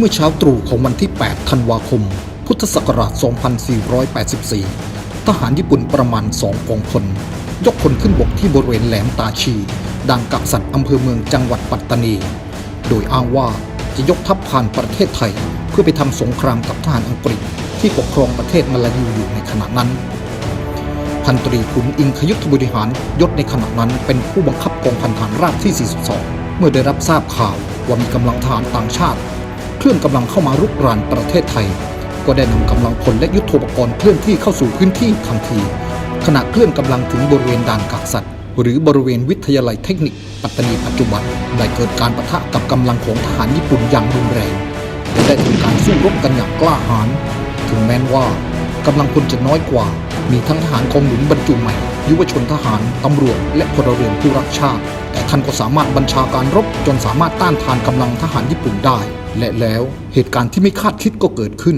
เมื่อเช้าตรู่ของวันที่ 8 ธันวาคม พุทธศักราช 2484 ทหารญี่ปุ่นประมาณ2กองพล ยกพลขึ้นบกที่บริเวณแหลมตาชี ดังกักสัตว์อำเภอเมืองจังหวัดปัตตานี โดยอ้างว่าจะยกทัพผ่านประเทศไทย เพื่อไปทำสงครามกับทหารอังกฤษที่ปกครองประเทศมาลายูอยู่ในขณะนั้น พันตรีขุนอิงคยุทธบริหารยศในขณะนั้นเป็นผู้บังคับกองพันฐานราบที่ 42 เมื่อได้รับทราบข่าวว่ามีกำลังทหารต่างชาติ เคลื่อนกำลังเข้ามารุกรานประเทศไทย ก็ได้นำกำลังพลและยุทโธปกรณ์เคลื่อนที่เข้าสู่พื้นที่ทันทีขณะเคลื่อนกำลังถึงบริเวณด่านกักสัตว์ หรือบริเวณวิทยาลัยเทคนิค ปัตตานีปัจจุบันได้เกิดการปะทะกับกำลังของทหารญี่ปุ่นอย่างรุนแรงและได้ทำการสู้รบกันอย่างกล้าหาญถึงแม้นว่ากำลังพลจะน้อยกว่า มีทั้งทหารกองหนุนบรรจุใหม่ ยุวชนทหาร ตำรวจ และพลเรือนผู้รักชาติ แต่ท่านก็สามารถบัญชาการรบจนสามารถต้านทานกำลังทหารญี่ปุ่นได้ และแล้วเหตุการณ์ที่ไม่คาดคิดก็เกิดขึ้น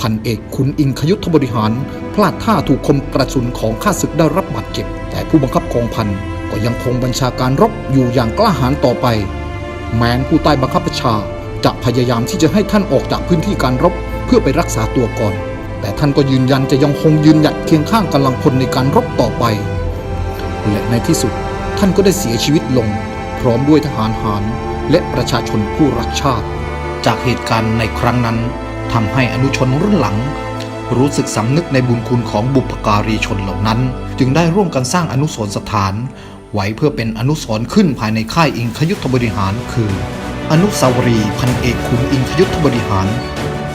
พันเอกขุนอิงคยุทธบริหาร พลาดท่าถูกคมกระสุนของข้าศึกได้รับบาดเจ็บ แต่ผู้บังคับกองพันก็ยังคงบัญชาการรบอยู่อย่างกล้าหาญต่อไป แม้นผู้ใต้บังคับบัญชาจะพยายามที่จะให้ท่านออกจากพื้นที่การรบเพื่อไปรักษาตัวก่อน แต่ท่านก็ยืนยันจะยังคงยืนหยัดเคียงข้างกำลังพลในการรบต่อไป และในที่สุดท่านก็ได้เสียชีวิตลง พร้อมด้วยทหารหารและประชาชนผู้รักชาติ จากเหตุการณ์ในครั้งนั้นทำให้อนุชนรุ่นหลัง รู้สึกสำนึกในบุญคุณของบุพการีชนเหล่านั้น จึงได้ร่วมกันสร้างอนุสรสถาน ไว้เพื่อเป็นอนุสรขึ้นภายในค่ายอิงคยุทธบริหารคือ อนุสาวรีย์พันเอกขุนอิงคยุทธบริหาร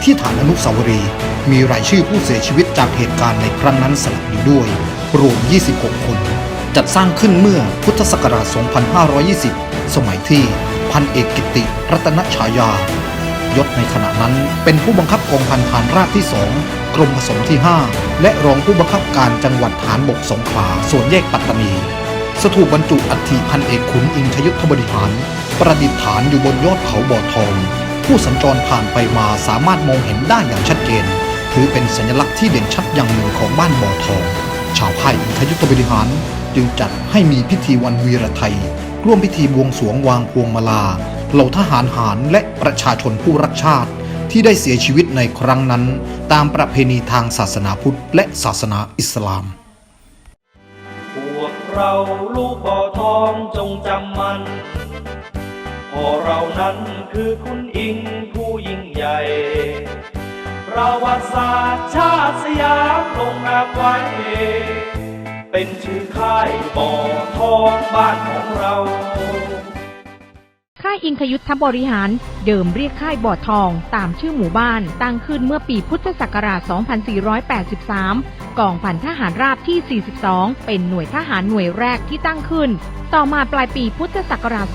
ที่ฐานอนุสาวรีย์มีรายชื่อผู้เสียชีวิตจากเหตุการณ์ในครั้งนั้นสลักอยู่ด้วย รวม 26 คน จัดสร้างขึ้นเมื่อพุทธศักราช 2520 สมัยที่พันเอกกิติรัตนฉายายศในขณะนั้นเป็นผู้บังคับกองพันฐานราบที่ 2 กรมผสมที่ 5 และรองผู้บังคับการจังหวัดฐานบกสงขลาส่วนแยกปัตตานี สถูปบรรจุอัฐิพันเอกขุนอิงคยุทธบริหาร ประดิษฐานอยู่บนยอดเขาบ่อทอง ผู้สัญจรผ่านไปมาสามารถมองเห็นได้อย่างชัดเจน ถือเป็นสัญลักษณ์ที่เด่นชัดอย่างหนึ่งของบ้านบ่อทอง ชาวค่ายอิงคยุทธบริหาร จึงจัดให้มีพิธีวันวีรไทย ร่วมพิธีบวงสรวงวางพวงมาลา เหล่าทหารหารและประชาชนผู้รักชาติ ที่ได้เสียชีวิตในครั้งนั้น ตามประเพณีทางศาสนาพุทธและศาสนาอิสลามพวกเราลูกบ่อทองจงจำมัน พอเรานั้นคือคุณอิงผู้ยิ่งใหญ่ ประวัติศาสตร์ชาติสยามลงนามไว้ เป็นชื่อค่ายบ่อทองบ้านของเราายอิงคยุทธบริหาร เดิมเรียกค่ายบ่อทอง ตามชื่อหมู่บ้าน ตั้งขึ้นเมื่อปีพุทธศักราช 2483 กองพันทหารราบที่ 42 เป็นหน่วยทหารหน่วยแรกที่ตั้งขึ้น ต่อมาปลายปีพุทธศักราช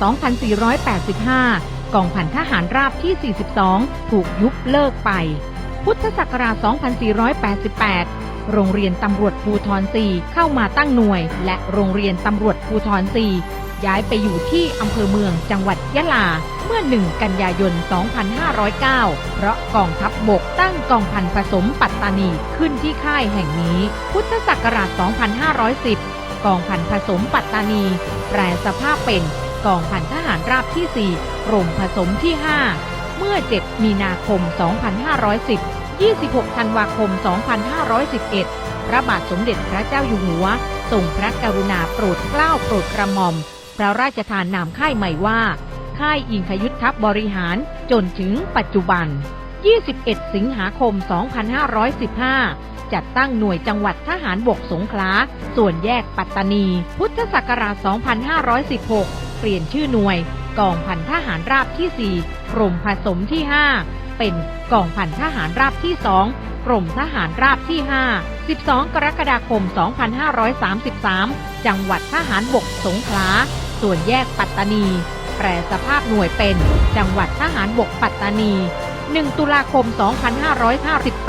2485 กองพันทหารราบที่ 42 ถูกยุบเลิกไป พุทธศักราช 2488โรงเรียนตำรวจภูทร4เข้ามาตั้งหน่วย และโรงเรียนตำรวจภูทร4 ย้ายไปอยู่ที่อำเภอเมืองจังหวัดยะลา เมื่อ 1 กันยายน 2509 เพราะกองทัพบบกตั้งกองพันผสมปัตตานีขึ้นที่ค่ายแห่งนี้ พุทธศักราช 2510 กองพันผสมปัตตานี แปลสภาพเป็นกองพันทหารราบที่ 4 กรมผสมที่ 5 เมื่อ 7 มีนาคม 2510 26 ธันวาคม 2511 พระบาทสมเด็จพระเจ้าอยู่หัวทรงพระกรุณาโปรดเกล้าโปรดกระหม่อม พระราชทานนามค่ายใหม่ว่า ค่ายอิงคยุทธบริหารจนถึงปัจจุบัน 21 สิงหาคม 2515 จัดตั้งหน่วยจังหวัดทหารบกสงขลา ส่วนแยกปัตตานี พุทธศักราช 2516 เปลี่ยนชื่อหน่วย กองพันทหารราบที่ 4 กรมผสมที่ 5 เป็นกองพันทหารราบที่ 2กรมทหารราบที่ 5 12 กรกฎาคม 2533 จังหวัดทหารบกสงขลา ส่วนแยกปัตตานี แปลสภาพหน่วยเป็น จังหวัดทหารบกปัตตานี 1 ตุลาคม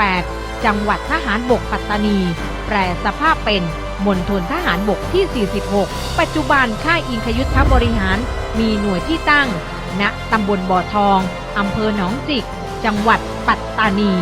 2558 จังหวัดทหารบกปัตตานี แปลสภาพเป็นมณฑลทหารบกที่ 46 ปัจจุบันค่ายอิงคยุทธบริหาร มีหน่วยที่ตั้ง ณ ตำบลบ่อทอง อำเภอหนองจิก จังหวัดปัตตานี